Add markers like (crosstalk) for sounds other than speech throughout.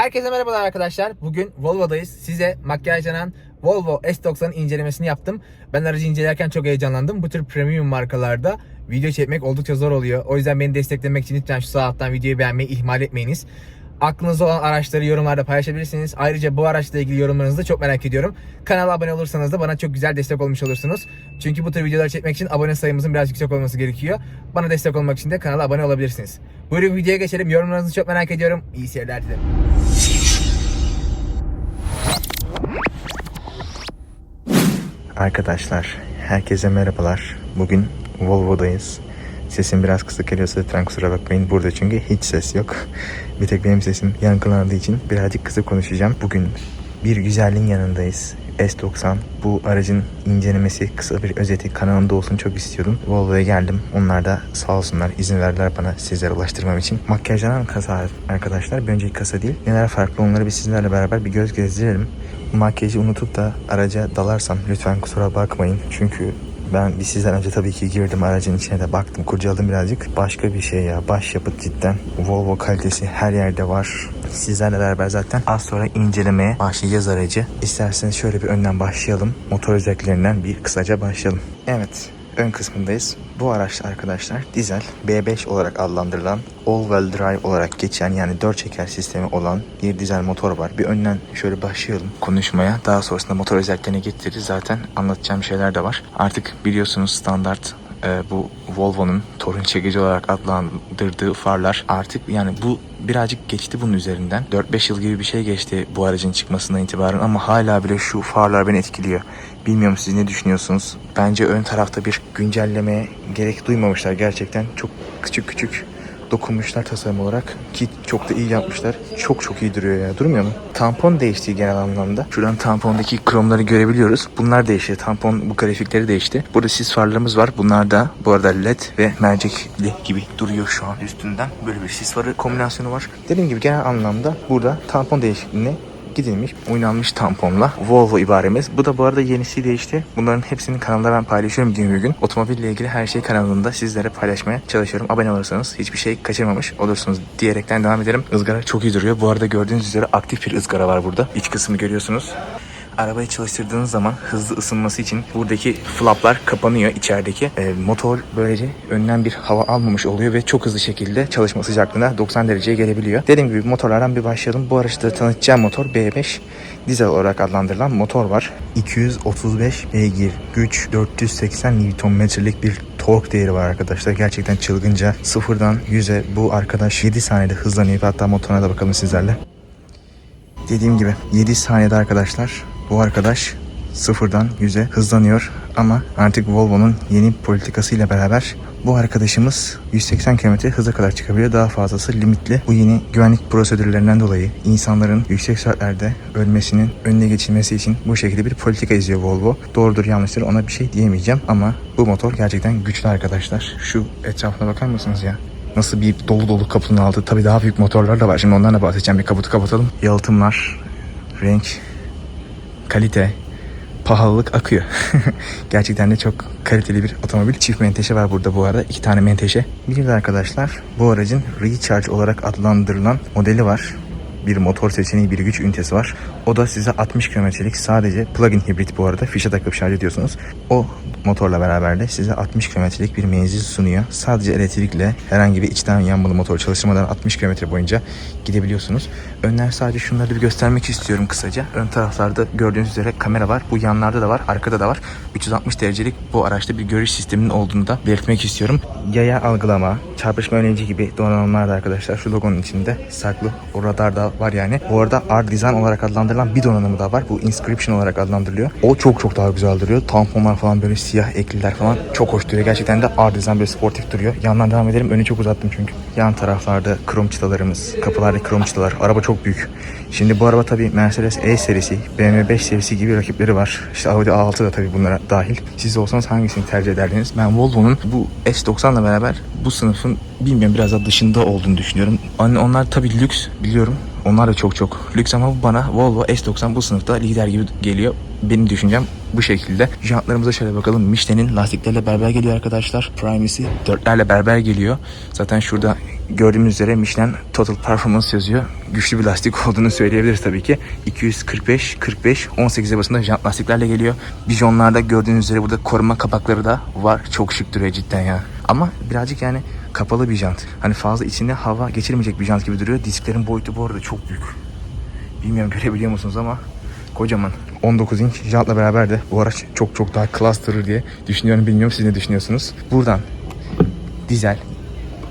Herkese merhabalar arkadaşlar. Bugün Volvo'dayız. Size makyajlanan Volvo S90'ın incelemesini yaptım. Ben aracı incelerken çok heyecanlandım. Bu tür premium markalarda video çekmek oldukça zor oluyor. O yüzden beni desteklemek için lütfen şu sağ alttan videoyu beğenmeyi ihmal etmeyiniz. Aklınızda olan araçları yorumlarda paylaşabilirsiniz. Ayrıca bu araçla ilgili yorumlarınızı da çok merak ediyorum. Kanala abone olursanız da bana çok güzel destek olmuş olursunuz. Çünkü bu tür videoları çekmek için abone sayımızın biraz yüksek olması gerekiyor. Bana destek olmak için de kanala abone olabilirsiniz. Buyurun videoya geçelim. Yorumlarınızı çok merak ediyorum. İyi seyirler dilerim. Arkadaşlar, herkese merhabalar. Bugün Volvo'dayız. Sesim biraz kısık geliyorsa lütfen kusura bakmayın. Burada çünkü hiç ses yok. Bir tek benim sesim yankılandığı için birazcık kısık konuşacağım. Bugün bir güzelliğin yanındayız. S90. Bu aracın incelemesi, kısa bir özeti kanalımda olsun çok istiyordum. Volvo'ya geldim. Onlar da sağ olsunlar izin verdiler bana sizlere ulaştırmam için. Makyajlanan kasa arkadaşlar. Bir önceki kasa değil. Neler farklı onları bir sizlerle beraber bir göz gezdirelim. Makyajı unutup da araca dalarsam lütfen kusura bakmayın. Çünkü ben bir sizden önce tabii ki girdim aracın içine de baktım kurcaladım birazcık. Başka bir şey ya başyapıt cidden. Volvo kalitesi her yerde var. Sizlerle beraber zaten az sonra incelemeye başlayacağız aracı. İsterseniz şöyle bir önden başlayalım. Motor özelliklerinden bir kısaca başlayalım. Evet ön kısmındayız. Bu araç arkadaşlar dizel B5 olarak adlandırılan all-wheel drive olarak geçen yani 4 çeker sistemi olan bir dizel motor var. Bir önden şöyle başlayalım konuşmaya. Daha sonrasında motor özelliklerine getiririz. Zaten anlatacağım şeyler de var. Artık biliyorsunuz standart e, bu Volvo'nun torun çekici olarak adlandırdığı farlar artık yani bu birazcık geçti bunun üzerinden. 4-5 yıl gibi bir şey geçti bu aracın çıkmasından itibaren ama hala bile şu farlar beni etkiliyor. Bilmiyorum siz ne düşünüyorsunuz? Bence ön tarafta bir güncellemeye gerek duymamışlar gerçekten. Çok küçük küçük dokunmuşlar tasarım olarak ki çok da iyi yapmışlar. Çok çok iyi duruyor ya. Durmuyor mu? Tampon değişti genel anlamda. Şuradan tampondaki kromları görebiliyoruz. Bunlar değişti. Tampon bu grafikleri değişti. Burada sis farlarımız var. Bunlar da bu arada led ve mercekli gibi duruyor şu an üstünden. Böyle bir sis farı kombinasyonu var. Dediğim gibi genel anlamda burada tampon değişikliğine gidilmiş, oynanmış tamponla Volvo ibaremiz. Bu da bu arada yenisi değişti. Bunların hepsini kanalda ben paylaşıyorum gün bir gün. Otomobille ilgili her şey kanalında sizlere paylaşmaya çalışıyorum. Abone olursanız hiçbir şey kaçırmamış olursunuz diyerekten devam edelim. Izgara çok iyi duruyor. Bu arada gördüğünüz üzere aktif bir ızgara var burada. İç kısmı görüyorsunuz. Arabayı çalıştırdığınız zaman hızlı ısınması için buradaki flaplar kapanıyor içerideki. E, motor böylece önden bir hava almamış oluyor ve çok hızlı şekilde çalışma sıcaklığına 90 dereceye gelebiliyor. Dediğim gibi motorlardan bir başlayalım. Bu araçta tanıtacağım motor B5 dizel olarak adlandırılan motor var. 235 beygir güç 480 Nm'lik bir tork değeri var arkadaşlar. Gerçekten çılgınca. Sıfırdan 100'e bu arkadaş 7 saniyede hızlanıyor. Hatta motoruna da bakalım sizlerle. Dediğim gibi 7 saniyede arkadaşlar bu arkadaş sıfırdan 100'e hızlanıyor ama artık Volvo'nun yeni politikasıyla beraber bu arkadaşımız 180 km hıza kadar çıkabiliyor. Daha fazlası limitli. Bu yeni güvenlik prosedürlerinden dolayı insanların yüksek süratlerde ölmesinin önüne geçilmesi için bu şekilde bir politika izliyor Volvo. Doğrudur yanlıştır ona bir şey diyemeyeceğim ama bu motor gerçekten güçlü arkadaşlar. Şu etrafına bakar mısınız ya? Nasıl bir dolu dolu kapının altı. Tabii daha büyük motorlar da var. Şimdi onlarla bahsedeceğim. Bir kaputu kapatalım. Yalıtımlar, renk, kalite, pahalılık akıyor. (laughs) Gerçekten de çok kaliteli bir otomobil. Çift menteşe var burada bu arada. iki tane menteşe. Bir de arkadaşlar bu aracın Recharge olarak adlandırılan modeli var. Bir motor seçeneği, bir güç ünitesi var. O da size 60 kilometrelik sadece plug-in hibrit bu arada. Fişe takıp şarj ediyorsunuz. O motorla beraber de size 60 kilometrelik bir menzil sunuyor. Sadece elektrikle herhangi bir içten yanmalı motor çalıştırmadan 60 kilometre boyunca gidebiliyorsunuz. Önden sadece şunları bir göstermek istiyorum kısaca. Ön taraflarda gördüğünüz üzere kamera var. Bu yanlarda da var, arkada da var. 360 derecelik bu araçta bir görüş sisteminin olduğunu da belirtmek istiyorum. Yaya algılama, çarpışma önleyici gibi donanımlar da arkadaşlar şu logonun içinde saklı. O radar da var yani. Bu arada R Design olarak adlandırılan bir donanımı da var. Bu Inscription olarak adlandırılıyor. O çok çok daha güzel duruyor. Tamponlar falan böyle siyah ekliler falan çok hoş duruyor. Gerçekten de Design böyle sportif duruyor. Yandan devam edelim. Önü çok uzattım çünkü. Yan taraflarda krom çıtalarımız, kapılarda krom çıtalar. Araba çok büyük. Şimdi bu araba tabii Mercedes E serisi, BMW 5 serisi gibi rakipleri var. İşte Audi A6 da tabii bunlara dahil. Siz olsanız hangisini tercih ederdiniz? Ben Volvo'nun bu S90'la beraber bu sınıfın bilmiyorum biraz daha dışında olduğunu düşünüyorum. Hani onlar tabii lüks biliyorum. Onlar da çok çok lüks ama bana Volvo S90 bu sınıfta lider gibi geliyor. Benim düşüncem bu şekilde. Jantlarımıza şöyle bakalım. Michelin'in lastiklerle beraber geliyor arkadaşlar. Primacy 4'lerle beraber geliyor. Zaten şurada gördüğünüz üzere Michelin Total Performance yazıyor. Güçlü bir lastik (laughs) olduğunu söyleyebiliriz tabii ki. 245, 45, 18 arasında jant lastiklerle geliyor. Vizyonlarda gördüğünüz üzere burada koruma kapakları da var. Çok şık duruyor cidden ya. Ama birazcık yani kapalı bir jant. Hani fazla içinde hava geçirmeyecek bir jant gibi duruyor. Disklerin boyutu bu arada çok büyük. Bilmiyorum görebiliyor musunuz ama kocaman. 19 inç jantla beraber de bu araç çok çok daha klas durur diye düşünüyorum. Bilmiyorum siz ne düşünüyorsunuz. Buradan dizel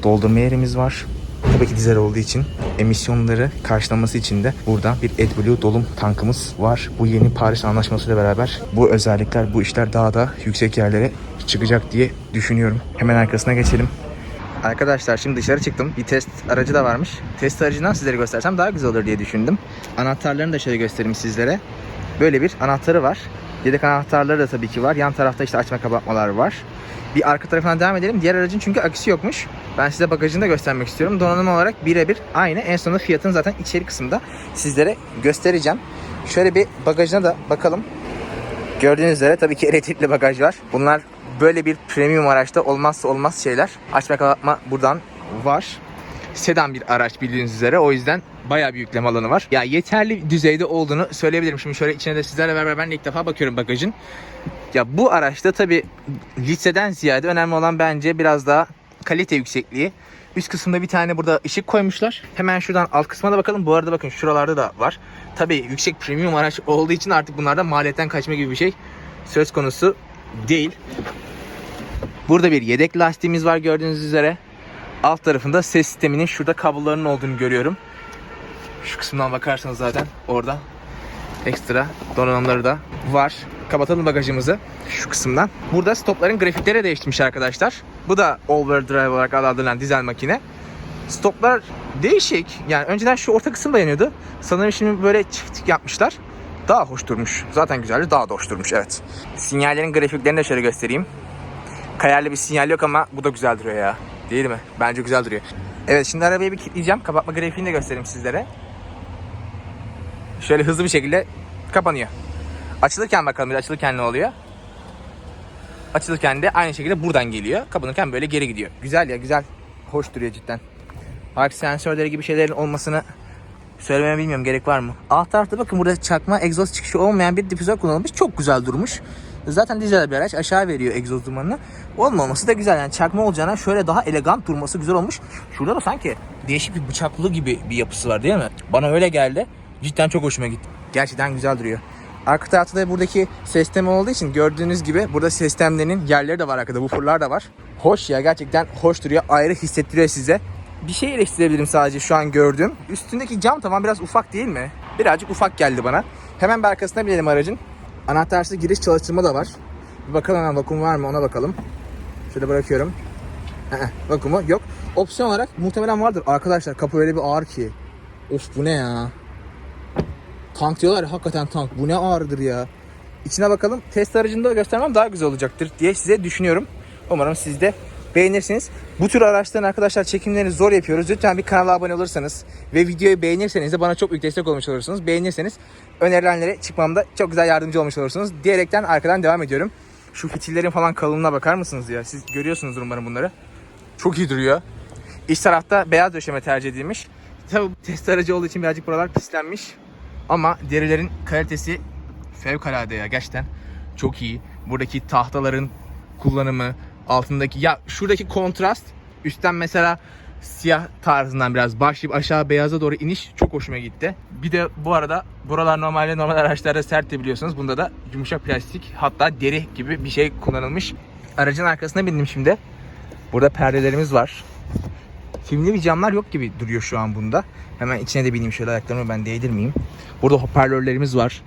doldurma yerimiz var. Tabii ki dizel olduğu için emisyonları karşılaması için de burada bir AdBlue dolum tankımız var. Bu yeni Paris Anlaşması ile beraber bu özellikler, bu işler daha da yüksek yerlere çıkacak diye düşünüyorum. Hemen arkasına geçelim. Arkadaşlar şimdi dışarı çıktım. Bir test aracı da varmış. Test aracından sizlere göstersem daha güzel olur diye düşündüm. Anahtarlarını da şöyle göstereyim sizlere. Böyle bir anahtarı var. Yedek anahtarları da tabii ki var. Yan tarafta işte açma kapatmalar var. Bir arka tarafından devam edelim. Diğer aracın çünkü aküsü yokmuş. Ben size bagajını da göstermek istiyorum. Donanım olarak birebir aynı. En sonunda fiyatını zaten içeri kısımda sizlere göstereceğim. Şöyle bir bagajına da bakalım. Gördüğünüz üzere tabii ki elektrikli bagaj var. Bunlar böyle bir premium araçta olmazsa olmaz şeyler. Açma kapatma buradan var. Sedan bir araç bildiğiniz üzere. O yüzden bayağı bir yükleme alanı var. Ya yeterli düzeyde olduğunu söyleyebilirim. Şimdi şöyle içine de sizlerle beraber ben de ilk defa bakıyorum bagajın. Ya bu araçta tabii liseden ziyade önemli olan bence biraz daha kalite yüksekliği. Üst kısımda bir tane burada ışık koymuşlar. Hemen şuradan alt kısma da bakalım. Bu arada bakın şuralarda da var. Tabii yüksek premium araç olduğu için artık bunlarda maliyetten kaçma gibi bir şey söz konusu değil. Burada bir yedek lastiğimiz var gördüğünüz üzere. Alt tarafında ses sisteminin şurada kablolarının olduğunu görüyorum. Şu kısımdan bakarsanız zaten orada ekstra donanımları da var. Kapatalım bagajımızı şu kısımdan. Burada stopların grafikleri değiştirmiş arkadaşlar. Bu da overdrive olarak adlandırılan dizel makine. Stoplar değişik. Yani önceden şu orta kısım dayanıyordu. Sanırım şimdi böyle çift yapmışlar. Daha hoş durmuş. Zaten güzeldi. Daha da hoş durmuş. Evet. Sinyallerin grafiklerini de şöyle göstereyim. Kayarlı bir sinyal yok ama bu da güzel duruyor ya. Değil mi? Bence güzel duruyor. Evet şimdi arabayı bir kilitleyeceğim. Kapatma grafiğini de göstereyim sizlere. Şöyle hızlı bir şekilde kapanıyor. Açılırken bakalım açılırken ne oluyor? Açılırken de aynı şekilde buradan geliyor. Kapanırken böyle geri gidiyor. Güzel ya güzel. Hoş duruyor cidden. Park sensörleri gibi şeylerin olmasını söylememe bilmiyorum gerek var mı? Alt tarafta bakın burada çakma egzoz çıkışı olmayan bir difüzör kullanılmış. Çok güzel durmuş. Zaten dizel bir araç aşağı veriyor egzoz dumanını. Olmaması da güzel yani çakma olacağına şöyle daha elegant durması güzel olmuş. Şurada da sanki değişik bir bıçaklı gibi bir yapısı var değil mi? Bana öyle geldi. Cidden çok hoşuma gitti. Gerçekten güzel duruyor. Arka tarafta da buradaki sistem olduğu için gördüğünüz gibi burada sistemlerinin yerleri de var arkada. Woofer'lar da var. Hoş ya gerçekten hoş duruyor. Ayrı hissettiriyor size. Bir şey eleştirebilirim sadece şu an gördüğüm. Üstündeki cam tavan biraz ufak değil mi? Birazcık ufak geldi bana. Hemen bir arkasına binelim aracın. Anahtarsız giriş çalıştırma da var. Bir bakalım hemen vakum var mı ona bakalım. Şöyle bırakıyorum. Vakumu yok. Opsiyon olarak muhtemelen vardır. Arkadaşlar kapı öyle bir ağır ki. Of bu ne ya? Tank diyorlar ya hakikaten tank. Bu ne ağırdır ya. İçine bakalım. Test aracında göstermem daha güzel olacaktır diye size düşünüyorum. Umarım siz de beğenirsiniz. Bu tür araçların arkadaşlar çekimlerini zor yapıyoruz. Lütfen bir kanala abone olursanız ve videoyu beğenirseniz de bana çok büyük destek olmuş olursunuz. Beğenirseniz önerilenlere çıkmamda çok güzel yardımcı olmuş olursunuz. Diyerekten arkadan devam ediyorum. Şu fitillerin falan kalınlığına bakar mısınız ya? Siz görüyorsunuz umarım bunları. Çok iyi duruyor. İç tarafta beyaz döşeme tercih edilmiş. Tabii test aracı olduğu için birazcık buralar pislenmiş. Ama derilerin kalitesi fevkalade ya gerçekten çok iyi. Buradaki tahtaların kullanımı, altındaki ya şuradaki kontrast üstten mesela siyah tarzından biraz başlayıp aşağı beyaza doğru iniş çok hoşuma gitti. Bir de bu arada buralar normalde normal araçlarda sert de biliyorsunuz. Bunda da yumuşak plastik hatta deri gibi bir şey kullanılmış. Aracın arkasına bindim şimdi. Burada perdelerimiz var. Filmli bir camlar yok gibi duruyor şu an bunda. Hemen içine de bineyim şöyle ayaklarımı ben değdirmeyeyim. Burada hoparlörlerimiz var.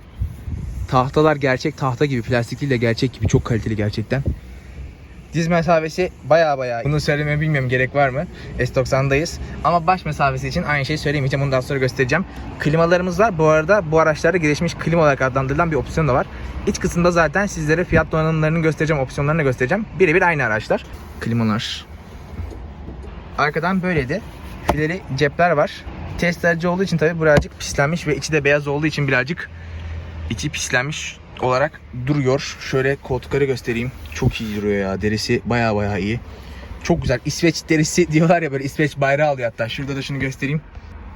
Tahtalar gerçek tahta gibi, plastik değil de gerçek gibi çok kaliteli gerçekten. Diz mesafesi baya baya. Bunu söylemeye bilmiyorum gerek var mı? S90'dayız. Ama baş mesafesi için aynı şeyi söylemeyeceğim. Bunu daha sonra göstereceğim. Klimalarımız var. Bu arada bu araçlarda gelişmiş klima olarak adlandırılan bir opsiyon da var. İç kısımda zaten sizlere fiyat donanımlarını göstereceğim, opsiyonlarını göstereceğim. Birebir aynı araçlar. Klimalar. Arkadan böyleydi. Fileri cepler var. Test aracı olduğu için tabi birazcık pislenmiş ve içi de beyaz olduğu için birazcık içi pislenmiş olarak duruyor. Şöyle koltukları göstereyim. Çok iyi duruyor ya. Derisi baya baya iyi. Çok güzel. İsveç derisi (laughs) diyorlar ya böyle İsveç bayrağı alıyor hatta. Şurada da şunu göstereyim.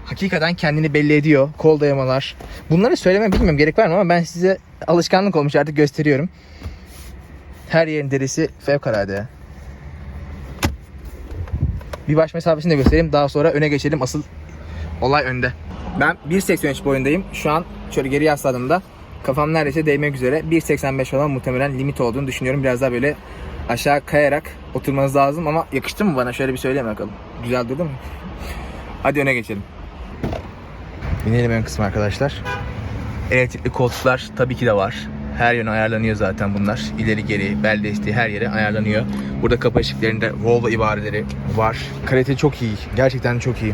Hakikaten kendini belli ediyor. Kol dayamalar. Bunları söylemem bilmiyorum gerek var mı ama ben size alışkanlık olmuş artık gösteriyorum. Her yerin derisi fevkalade. Bir baş mesafesini de göstereyim. Daha sonra öne geçelim. Asıl olay önde. Ben 1.83 boyundayım. Şu an şöyle geri yasladığımda kafam neredeyse değmek üzere. 1.85 falan muhtemelen limit olduğunu düşünüyorum. Biraz daha böyle aşağı kayarak oturmanız lazım ama yakıştı mı bana? Şöyle bir söyleyeyim bakalım. Güzel durdu mu? Hadi öne geçelim. Binelim ön kısmı arkadaşlar. Elektrikli koltuklar tabii ki de var. Her yöne ayarlanıyor zaten bunlar. İleri geri, bel desteği her yere ayarlanıyor. Burada kapı ışıklarında Volvo ibareleri var. Kalite çok iyi. Gerçekten çok iyi.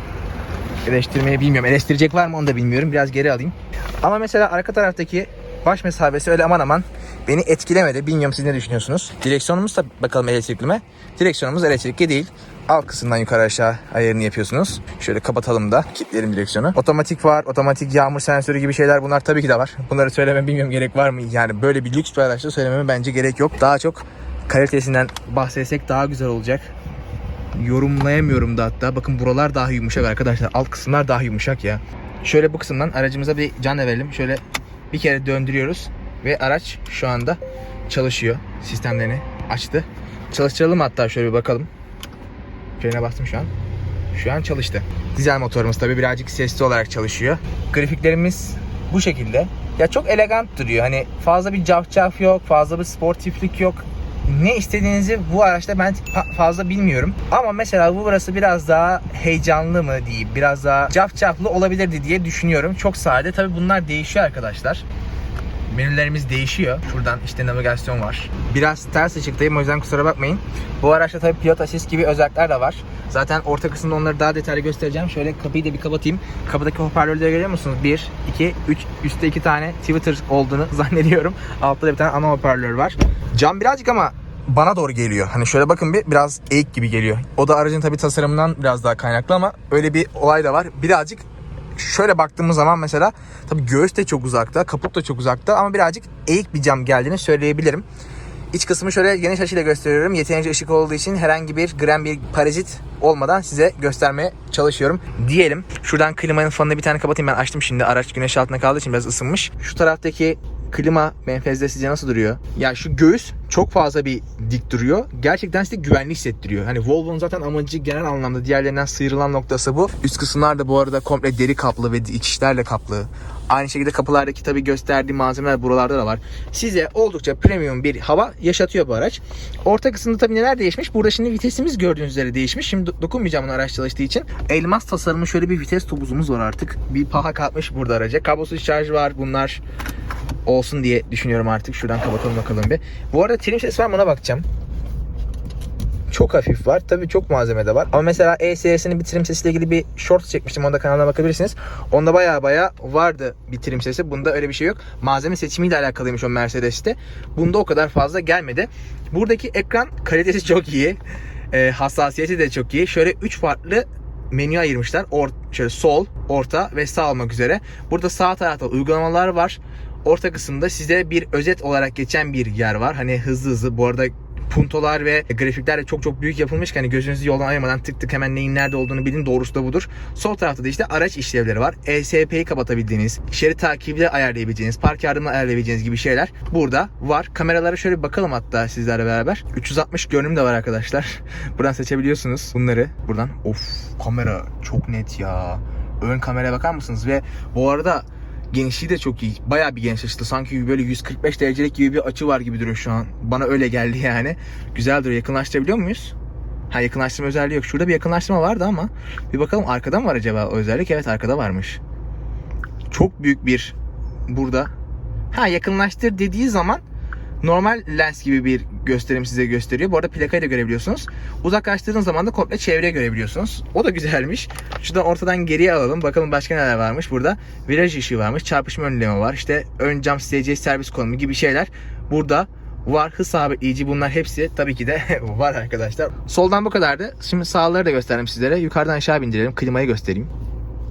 Eleştirmeyi bilmiyorum. Eleştirecek var mı onu da bilmiyorum. Biraz geri alayım. Ama mesela arka taraftaki baş mesafesi öyle aman aman beni etkilemedi. Bilmiyorum siz ne düşünüyorsunuz? Direksiyonumuz da bakalım elektrikli mi? Direksiyonumuz elektrikli değil. Alt kısımdan yukarı aşağı ayarını yapıyorsunuz. Şöyle kapatalım da kilitleyelim direksiyonu. Otomatik var, otomatik yağmur sensörü gibi şeyler bunlar tabii ki de var. Bunları söylemem bilmiyorum gerek var mı? Yani böyle bir lüks bir araçta söylememe bence gerek yok. Daha çok kalitesinden bahsetsek daha güzel olacak yorumlayamıyorum da hatta. Bakın buralar daha yumuşak arkadaşlar. Alt kısımlar daha yumuşak ya. Şöyle bu kısımdan aracımıza bir can verelim. Şöyle bir kere döndürüyoruz ve araç şu anda çalışıyor. Sistemlerini açtı. Çalıştıralım hatta şöyle bir bakalım. Frene bastım şu an. Şu an çalıştı. Dizel motorumuz tabii birazcık sesli olarak çalışıyor. Grafiklerimiz bu şekilde. Ya çok elegant duruyor. Hani fazla bir cafcaf yok, fazla bir sportiflik yok ne istediğinizi bu araçta ben fa- fazla bilmiyorum. Ama mesela bu burası biraz daha heyecanlı mı diyeyim, biraz daha cafcaflı olabilirdi diye düşünüyorum. Çok sade. Tabi bunlar değişiyor arkadaşlar. Menülerimiz değişiyor. Şuradan işte navigasyon var. Biraz ters ışıktayım o yüzden kusura bakmayın. Bu araçta tabii pilot asist gibi özellikler de var. Zaten orta kısımda onları daha detaylı göstereceğim. Şöyle kapıyı da bir kapatayım. Kapıdaki hoparlörleri görüyor musunuz? 1, 2, 3, üstte 2 tane Twitter olduğunu (laughs) zannediyorum. Altta da bir tane ana hoparlör var. Cam birazcık ama bana doğru geliyor. Hani şöyle bakın bir biraz eğik gibi geliyor. O da aracın tabii tasarımından biraz daha kaynaklı ama öyle bir olay da var. Birazcık şöyle baktığımız zaman mesela tabii göğüs de çok uzakta, kaput da çok uzakta ama birazcık eğik bir cam geldiğini söyleyebilirim. İç kısmı şöyle geniş açıyla gösteriyorum. Yeterince ışık olduğu için herhangi bir gram bir parazit olmadan size göstermeye çalışıyorum diyelim. Şuradan klimanın fanını bir tane kapatayım. Ben açtım şimdi. Araç güneş altında kaldığı için biraz ısınmış. Şu taraftaki klima menfezde sizce nasıl duruyor? Ya şu göğüs çok fazla bir dik duruyor. Gerçekten size güvenli hissettiriyor. Hani Volvo'nun zaten amacı genel anlamda diğerlerinden sıyrılan noktası bu. Üst kısımlar da bu arada komple deri kaplı ve dikişlerle kaplı. Aynı şekilde kapılardaki tabii gösterdiği malzemeler buralarda da var. Size oldukça premium bir hava yaşatıyor bu araç. Orta kısımda tabii neler değişmiş? Burada şimdi vitesimiz gördüğünüz üzere değişmiş. Şimdi do- dokunmayacağım buna araç çalıştığı için. Elmas tasarımı şöyle bir vites topuzumuz var artık. Bir paha kalkmış burada araca. Kablosuz şarj var bunlar olsun diye düşünüyorum artık. Şuradan kapatalım bakalım bir. Bu arada trim sesi var mı ona bakacağım. Çok hafif var. Tabii çok malzeme de var. Ama mesela E serisinin bir trim sesiyle ilgili bir short çekmiştim. Onda kanalına bakabilirsiniz. Onda baya baya vardı bir trim sesi. Bunda öyle bir şey yok. Malzeme seçimiyle alakalıymış o Mercedes'te. Bunda o kadar fazla gelmedi. Buradaki ekran kalitesi çok iyi. Ee, hassasiyeti de çok iyi. Şöyle 3 farklı menü ayırmışlar. Or şöyle sol, orta ve sağ olmak üzere. Burada sağ tarafta uygulamalar var. Orta kısımda size bir özet olarak geçen bir yer var. Hani hızlı hızlı bu arada puntolar ve grafikler de çok çok büyük yapılmış ki hani gözünüzü yoldan ayırmadan tık tık hemen neyin nerede olduğunu bilin doğrusu da budur. Sol tarafta da işte araç işlevleri var. ESP'yi kapatabildiğiniz, şerit takibi ayarlayabileceğiniz, park yardımını ayarlayabileceğiniz gibi şeyler burada var. Kameralara şöyle bir bakalım hatta sizlerle beraber. 360 görünüm de var arkadaşlar. (laughs) Buradan seçebiliyorsunuz bunları. Buradan of kamera çok net ya. Ön kameraya bakar mısınız? Ve bu arada genişliği de çok iyi. Bayağı bir açılı. Sanki böyle 145 derecelik gibi bir açı var gibi duruyor şu an. Bana öyle geldi (laughs) yani. Güzel duruyor. Yakınlaştırabiliyor muyuz? Ha yakınlaştırma özelliği yok. Şurada bir yakınlaştırma vardı ama bir bakalım arkada mı var acaba o özellik? Evet arkada varmış. Çok büyük bir burada. Ha yakınlaştır dediği zaman normal lens gibi bir gösterim size gösteriyor. Bu arada plakayı da görebiliyorsunuz. Uzaklaştırdığınız zaman da komple çevre görebiliyorsunuz. O da güzelmiş. Şuradan ortadan geriye alalım. Bakalım başka neler varmış burada. Viraj ışığı varmış. Çarpışma önleme var. İşte ön cam sileceği servis konumu gibi şeyler burada var. Hız sabitleyici bunlar hepsi tabii ki de (laughs) var arkadaşlar. Soldan bu kadardı. Şimdi sağları da gösterdim sizlere. Yukarıdan aşağı bindirelim. Klimayı göstereyim.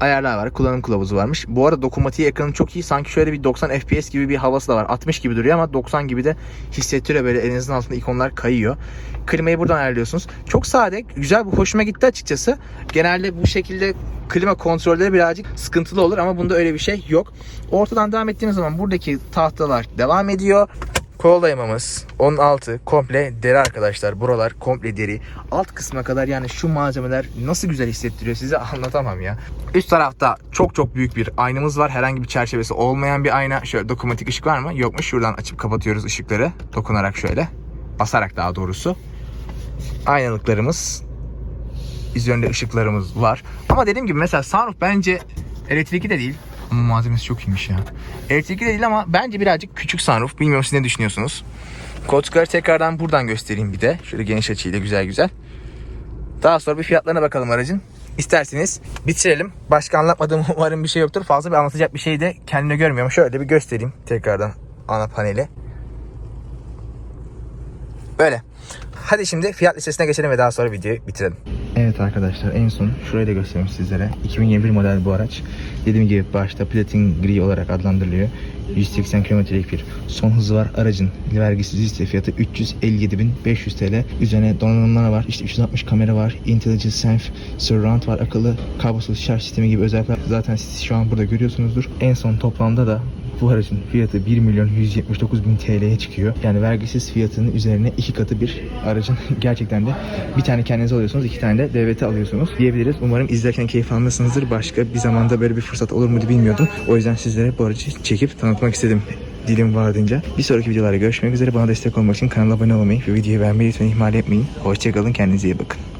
Ayarlar var. Kullanım kılavuzu varmış. Bu arada dokunmatiği ekranı çok iyi. Sanki şöyle bir 90 FPS gibi bir havası da var. 60 gibi duruyor ama 90 gibi de hissettiriyor. Böyle elinizin altında ikonlar kayıyor. Klimayı buradan ayarlıyorsunuz. Çok sade, güzel bu hoşuma gitti açıkçası. Genelde bu şekilde klima kontrolleri birazcık sıkıntılı olur ama bunda öyle bir şey yok. Ortadan devam ettiğimiz zaman buradaki tahtalar devam ediyor. Kol dayamamız 16 komple deri arkadaşlar. Buralar komple deri. Alt kısma kadar yani şu malzemeler nasıl güzel hissettiriyor size anlatamam ya. Üst tarafta çok çok büyük bir aynamız var. Herhangi bir çerçevesi olmayan bir ayna. Şöyle dokunmatik ışık var mı? Yokmuş. Şuradan açıp kapatıyoruz ışıkları. Dokunarak şöyle. Basarak daha doğrusu. Aynalıklarımız. Üzerinde ışıklarımız var. Ama dediğim gibi mesela sunroof bence elektrikli de değil. Ama malzemesi çok iyiymiş ya. Elektrikli de değil ama bence birazcık küçük sunroof. Bilmiyorum siz ne düşünüyorsunuz. Koltukları tekrardan buradan göstereyim bir de. Şöyle geniş açıyla güzel güzel. Daha sonra bir fiyatlarına bakalım aracın. İsterseniz bitirelim. Başka anlatmadığım (laughs) umarım bir şey yoktur. Fazla bir anlatacak bir şey de kendine görmüyorum. Şöyle bir göstereyim tekrardan ana paneli. Böyle. Hadi şimdi fiyat listesine geçelim ve daha sonra videoyu bitirelim. Evet arkadaşlar en son şurayı da göstereyim sizlere. 2021 model bu araç. Dediğim gibi başta platin gri olarak adlandırılıyor. 180 kilometrelik bir son hızı var. Aracın vergisiz liste fiyatı 357.500 TL. Üzerine donanımlar var. İşte 360 kamera var. Intelligent Sense Surround var. Akıllı kablosuz şarj sistemi gibi özellikler zaten siz şu an burada görüyorsunuzdur. En son toplamda da bu aracın fiyatı 1 milyon 179 bin TL'ye çıkıyor. Yani vergisiz fiyatının üzerine iki katı bir aracın (laughs) gerçekten de bir tane kendinize alıyorsunuz, iki tane de devlete alıyorsunuz diyebiliriz. Umarım izlerken keyif almışsınızdır. Başka bir zamanda böyle bir fırsat olur muydu bilmiyordum. O yüzden sizlere bu aracı çekip tanıtmak istedim dilim vardığınca. Bir sonraki videolarda görüşmek üzere. Bana destek olmak için kanala abone olmayı ve videoyu beğenmeyi lütfen ihmal etmeyin. Hoşçakalın, kendinize iyi bakın.